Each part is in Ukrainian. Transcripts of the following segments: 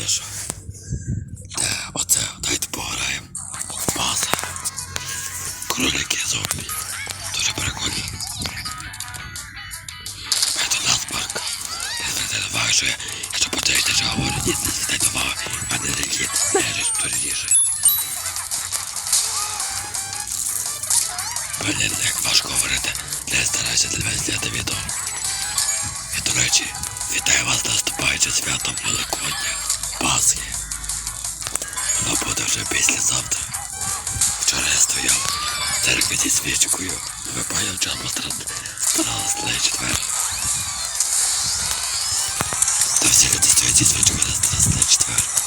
лежу. Оце, дайте пограємо. База. Кролики зомбі. Дуже прикольно. Це нас парк. Не забуваю, що я, якщо подивитися, що говорю, ні, не забуваю, а не летіть. Не ріж, то ріже. Блін, як важко говорити, не старайся довести відео. І, до речі, вітаю вас наступаючи святом Великодня. Пасхи. Воно буде вже післязавтра. Вчора я стояв в церкві зі свічкою. Ви поняв, чому старалась на четвер. Та всі люди стоять зі свічкою на четвер.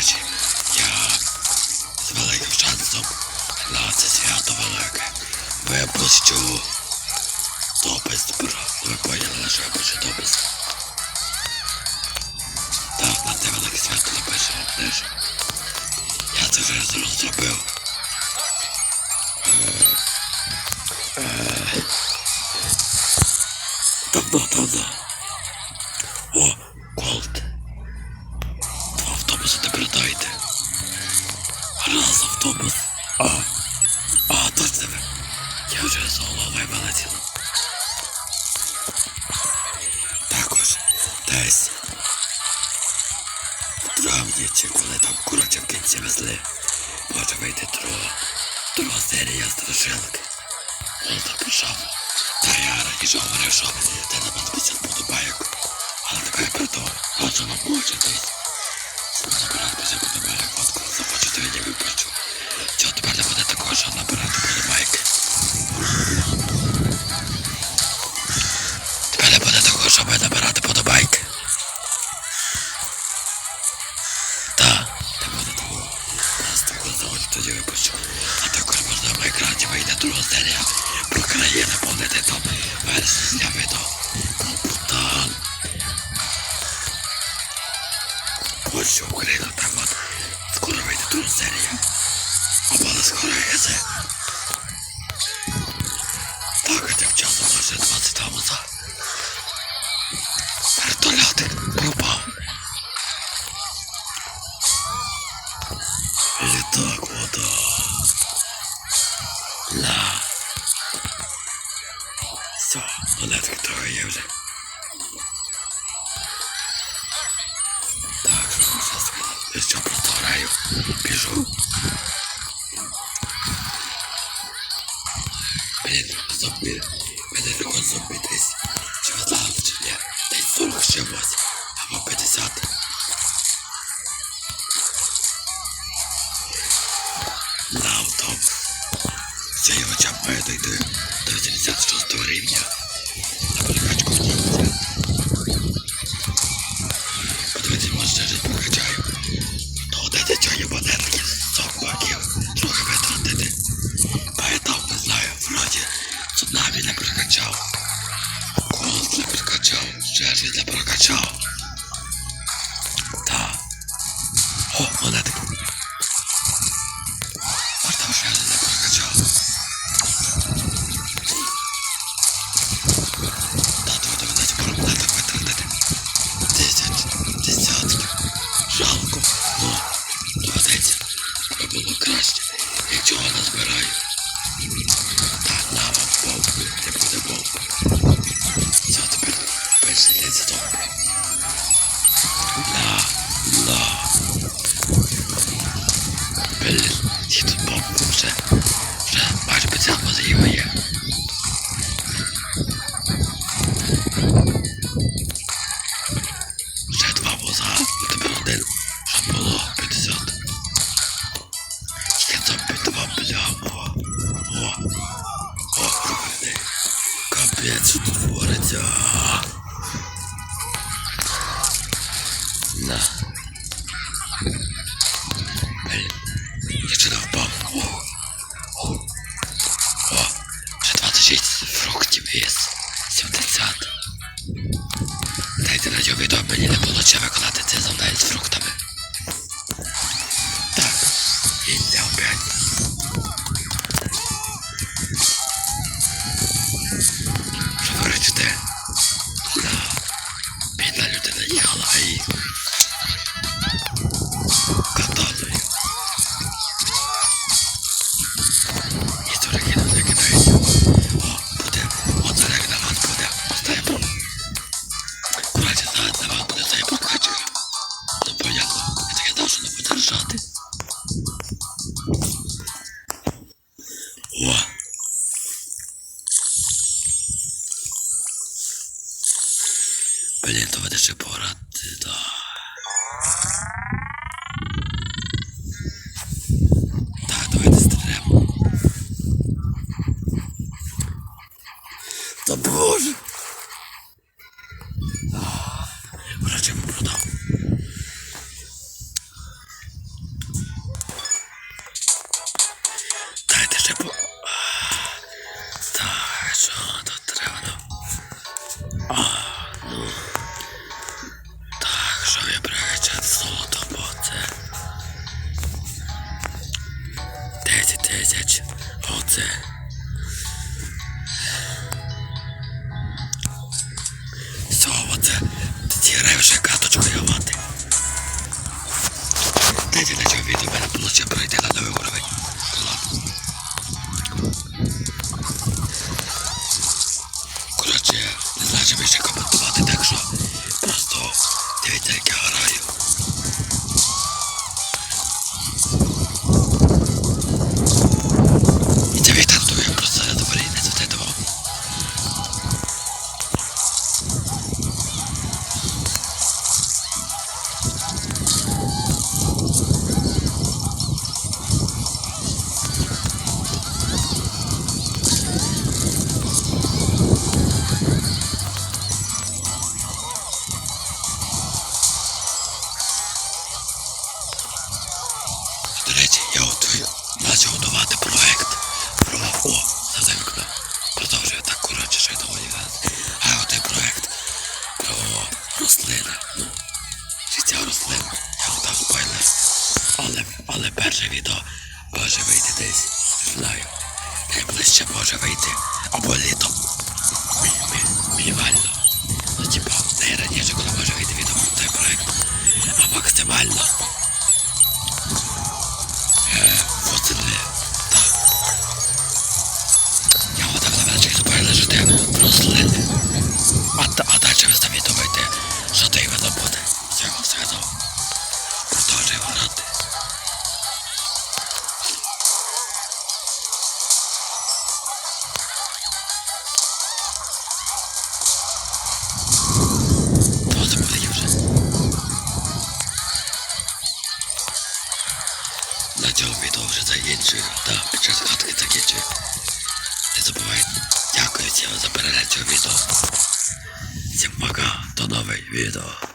І, я з великим шансом на це свято велике випущу допис про. Ви поняли, що я хочу допис? Так, на те велике свято напишу теж. Я це вже зро- зробив. Е, е, Давно, давно. Автобус. А, а, точно. Я вже з голови вилетів. Також десь в травні чи коли там коротше в кінці везли, може вийти друга, друга серія страшилки. Он запишав. Та я раніше говорив, що це на мене 50 подобайок. Але тепер я придумав, може вам може десь. Набирати 50 подобайок, от коли захочете, я випущу. Чого тепер не буде такого, що набирати подобайки? Тепер не буде такого, щоб набирати подобайки. Так, не буде такого. Просто коли захочу, тоді випущу. А також можна в екрані вийде друга серія про країни, помните там вересня відео. Вертольотик пропав. Літак, вода. Ла. Все, монетки трохи є вже. Так, ще сказати? Я що просто біжу. Я маю дойти до 86 рівня. Перекачку німця. Подивіться, може щось прокачаю. Де цього є монетки з зомбаків. Трохи витратити. Поэтому не знаю, вроді цунамі не прокачав. Колос не прокачав, ще не прокачав. podcast. Ła. Pamiętam jeszcze porady do... Tak, to jest stream. To Boże! готувати проект промов. О, за вікно. Е, продовжує так коротше, що й доволі газ. А отой проект про рослини. Ну, життя рослин. Я отак пайлер. Але, але перше відео може вийти десь. Знаю. Найближче може вийти. Або літом. Мінімально. Ну типа, найраніше, коли може вийти відео. чую, та під час хатки таке чи Не забувай. Дякую всім за перегляд цього відео. Всім пока, до нових відео.